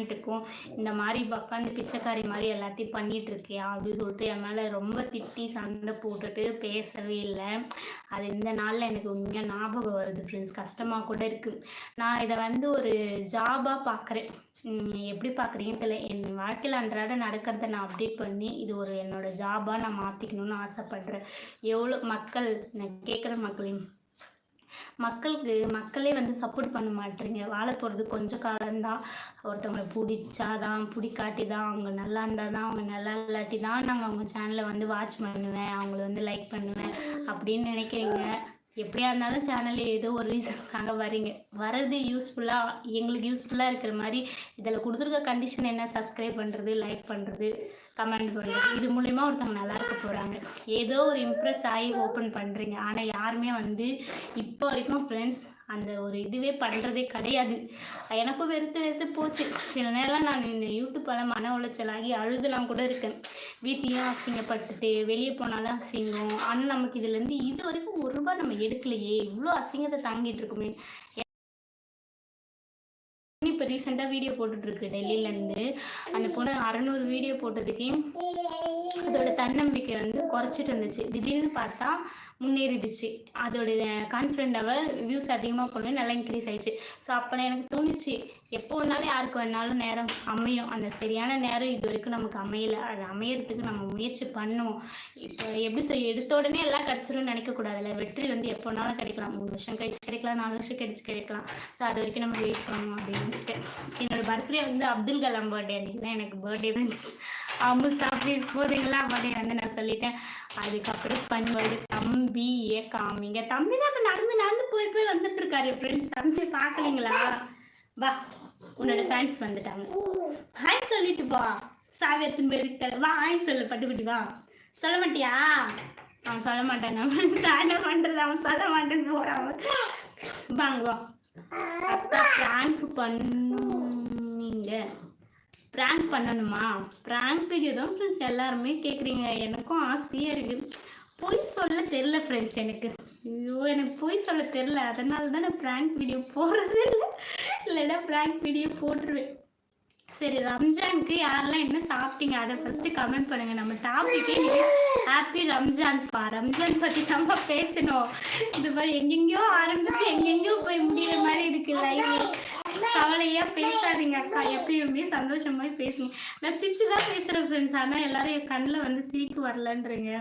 பேரண்ட்டுக்கும் இந்த மாதிரி உட்காந்து பிச்சைக்காரி மாதிரி எல்லாத்தையும் பண்ணிட்டு இருக்கியா அப்படின்னு சொல்லிட்டு என் மேலே ரொம்ப திட்டி சண்டை போட்டுட்டு பேசவே இல்லை. அது இந்த நாளில் எனக்கு உண்மையாக ஞாபகம் வருது ஃப்ரெண்ட்ஸ் கஷ்டமாக கூட இருக்குது நான் இதை வந்து ஒரு ஜாபாக பார்க்குறேன் எப்படி பார்க்குறீங்கன்னு தெரியல. என் வாழ்க்கையில் அன்றாட நடக்கிறத நான் அப்டேட் பண்ணி இது ஒரு என்னோட ஜாபாக நான் மாற்றிக்கணும்னு ஆசைப்பட்றேன். எவ்வளோ மக்கள் நான் கேட்குற மக்களையும் மக்களுக்கு மக்களே வந்து சப்போர்ட் பண்ண மாட்டேறீங்க. வாழ போகிறது கொஞ்சம் காலம்தான் ஒருத்தவங்களை பிடிச்சாதான் பிடிக்காட்டி தான் அவங்க நல்லா இருந்தால் தான் அவங்க நல்லா இல்லாட்டி தான் நாங்கள் அவங்க சேனலை வந்து வாட்ச் பண்ணுவேன் அவங்கள வந்து லைக் பண்ணுவேன் அப்படின்னு நினைக்கிறீங்க. எப்படியா இருந்தாலும் சேனல் ஏதோ ஒரு ரீசனுக்காக வரீங்க வர்றது யூஸ்ஃபுல்லாக எங்களுக்கு யூஸ்ஃபுல்லாக இருக்கிற மாதிரி இதில் கொடுத்துருக்க கண்டிஷன் என்ன? சப்ஸ்கிரைப் பண்ணுறது லைக் பண்ணுறது கமெண்ட் பண்ணுறது இது மூலிமா ஒருத்தவங்க நல்லா இருக்க போகிறாங்க ஏதோ ஒரு இம்ப்ரெஸ் ஆகி ஓப்பன் பண்ணுறீங்க ஆனால் யாருமே வந்து இப்போ வரைக்கும் ஃப்ரெண்ட்ஸ் அந்த ஒரு இதுவே பண்ணுறதே கிடையாது. எனக்கும் வெறுத்து வெறுத்து போச்சு. சில நேரம் நான் இந்த யூடியூப்பால் மன உளைச்சலாகி அழுதுலாம் கூட இருக்கேன். வீட்லேயும் அசிங்கப்பட்டுட்டு வெளியே போனாலும் அசிங்கம். ஆனால் நமக்கு இதுலேருந்து இது வரைக்கும் ஒரு ரூபாய் நம்ம எடுக்கலையே. இவ்வளோ அசிங்கத்தை தாங்கிட்டு இருக்குமே. ரீசெண்டாக வீடியோ போட்டுட்ருக்கு டெல்லியிலேருந்து. அந்த பொண்ணு அறநூறு வீடியோ போட்டதுக்கே அதோட தன்னம்பிக்கை வந்து குறைச்சிட்டு இருந்துச்சு. திடீர்னு பார்த்தா முன்னேறிடுச்சு. அதோட கான்ஃபிடென்ட் லெவல் வியூஸ் அதிகமாக கொண்டு நல்லா இன்க்ரீஸ் ஆயிடுச்சு. ஸோ அப்போ எனக்கு தோணுச்சு எப்போ வேணாலும் யாருக்கு வேணாலும் நேரம் அமையும். அந்த சரியான நேரம் இது வரைக்கும் நமக்கு அமையலை. அது அமையறதுக்கு நம்ம முயற்சி பண்ணுவோம். இப்போ எப்படி சொல்லி எடுத்த உடனே எல்லாம் கிடச்சிரும்னு நினைக்கக்கூடாதுல்ல. வெற்றி வந்து எப்போ வேணாலும் கிடைக்கலாம். மூணு வருஷம் கழிச்சு கிடைக்கலாம் நாலு வருஷம் கழிச்சு கிடைக்கலாம். ஸோ அது வரைக்கும் நம்ம வெயிட் பண்ணணும் அப்படின்னு என்னோட பர்த்டே வந்து அப்துல் கலாம் பர்த்டே அன்றைக்கி தான் எனக்கு பர்த்டே ஃப்ரெண்ட்ஸ் அமுசா ப்ளீஸ் போதுங்களா? பர்த்டே வந்து நான் சொல்லிட்டேன். அதுக்கப்புறம் பண்ணுவாரு தம்பி ஏ காமிங்க தம்பி தான் இப்போ நடந்து நடந்து போய் போய் வந்துட்டு இருக்காரு ஃப்ரெண்ட்ஸ் தம்பி பார்க்கலீங்களா? வா உன்னோட ஃபேன்ஸ் வந்துட்டாங்க. ஹாய் சொல்லிட்டு போ. சாவி எத்தனை போயிருக்க வா ஹாய் சொல்லு பட்டுக்குட்டி வா. சொல்ல மாட்டியா? அவன் சொல்ல மாட்டான். நான் என்ன பண்ணுறது அவன் சொல்ல மாட்டேன்னு போறான் வாங்க வா. அக்கா ப்ராங்க் பண்ணீங்க. ப்ராங்க் பண்ணணுமா? ப்ராங்க் வீடியோ தான் ஃப்ரெண்ட்ஸ் எல்லாருமே கேட்குறீங்க எனக்கும் ஆசையாக இருக்குது பொய் சொல்ல தெரில ஃப்ரெண்ட்ஸ் எனக்கு. ஐயோ எனக்கு பொய் சொல்ல தெரில அதனால தான் நான் ப்ராங்க் வீடியோ போடுறது இல்லை. இல்லைன்னா ப்ராங்க் வீடியோ போட்டுருவேன். சரி ரம்ஜானுக்கு யாரெல்லாம் என்ன சாப்பிட்டீங்க? அதை ஃபஸ்ட்டு கமெண்ட் பண்ணுங்க. நம்ம டாபிக்கே ஹாப்பி ரம்ஜான்ப்பா. ரம்ஜான் பற்றி நம்ம பேசணும். இது மாதிரி எங்கெங்கேயோ ஆரம்பிச்சு எங்கெங்கேயோ போய் முடியிற மாதிரி இருக்கு லைவ் கவலையா பேசாதீங்க அக்கா. எப்பயுமே சந்தோஷமாய் பேசுங்க. நான் சிரிச்சு தான் பேசுகிறேன் ஃப்ரெண்ட்ஸ் ஆனால் எல்லாரும் என் கண்ணில் வந்து சிரிப்பு வரலன்றீங்க.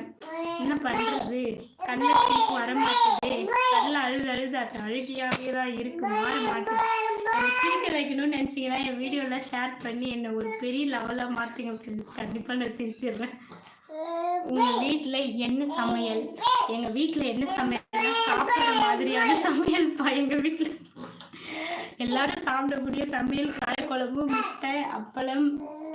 என்ன பண்ணுறது கண்ணில் சிரிப்பு வர மாட்டேது கண்ணில் அழுது அழுதாச்சு அழுகியாவே தான் இருக்கு. மாற மாட்டேது வைக்கணும்னு நினச்சிங்கன்னா என் வீடியோலாம் ஷேர் பண்ணி என்னை ஒரு பெரிய லெவலாக மாற்றுங்க ஃப்ரெண்ட்ஸ் கண்டிப்பாக நான் சிரிச்சிடுறேன். உங்கள் வீட்டில் என்ன சமையல்? எங்கள் வீட்டில் என்ன சமையல் சாப்பிட்ற மாதிரியான சமையல்ப்பா எங்கள் வீட்டில் எல்லாரும் சாப்பிடக்கூடிய சமையல் காரக்குழம்பு முட்டை அப்பளம்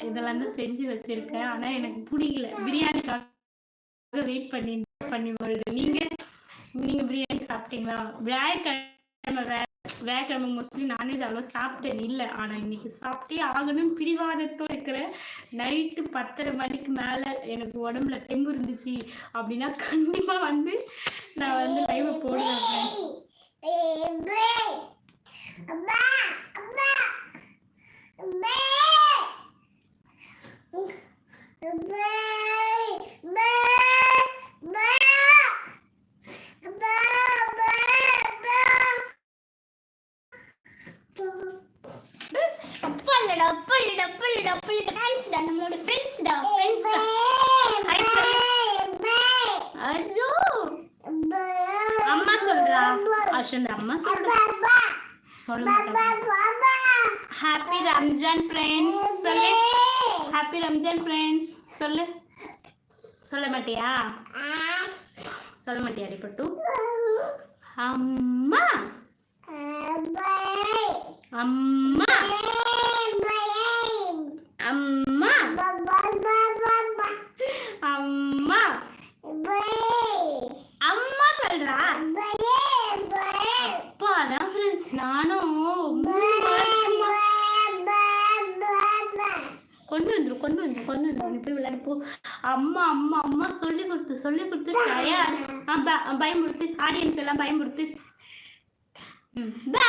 இதெல்லாம் தான் செஞ்சு வச்சுருக்கேன். ஆனால் எனக்கு பிடிக்கல. பிரியாணிக்காக வெயிட் பண்ணி பண்ணி வருது. நீங்கள் நீங்கள் பிரியாணி சாப்பிட்டீங்களா? வியாழக்கிழமை வியாழக்கிழமை மோஸ்ட்லி நான்வெஜ் அவ்வளோ சாப்பிட்டது இல்லை. ஆனால் இன்னைக்கு சாப்பிட்டே ஆகணும். பிடிவாதத்தோடு இருக்கிற நைட்டு பத்தரை மணிக்கு மேலே எனக்கு உடம்புல தெம்பு இருந்துச்சு அப்படின்னா கண்டிப்பாக வந்து நான் வந்து லைவை போடுவேன் அஸ்வந்த் அம்மா சொல்றா சொல்ல மாட்டேன் ஹாப்பி ரம்ஜான் ஃப்ரெண்ட்ஸ் சொல்லு. ஹாப்பி ரம்ஜான் ஃப்ரெண்ட்ஸ் சொல்லு. சொல்ல மாட்டியா? சொல்ல மாட்டியா அம்மா. அம்மா. அம்மா. அம்மா அம்மா சொல்றா அப்பா அதான் ஃப்ரெண்ட்ஸ் நானும் கொண்டு வந்துடும் கொண்டு வந்து கொண்டு வந்துரும் இப்படி விளையாடு போ. அம்மா அம்மா அம்மா சொல்லி கொடுத்து சொல்லி கொடுத்து டயர்ட் பயமுறுத்து ஆடியன்ஸ் எல்லாம் பயமுறுத்து. ம் பே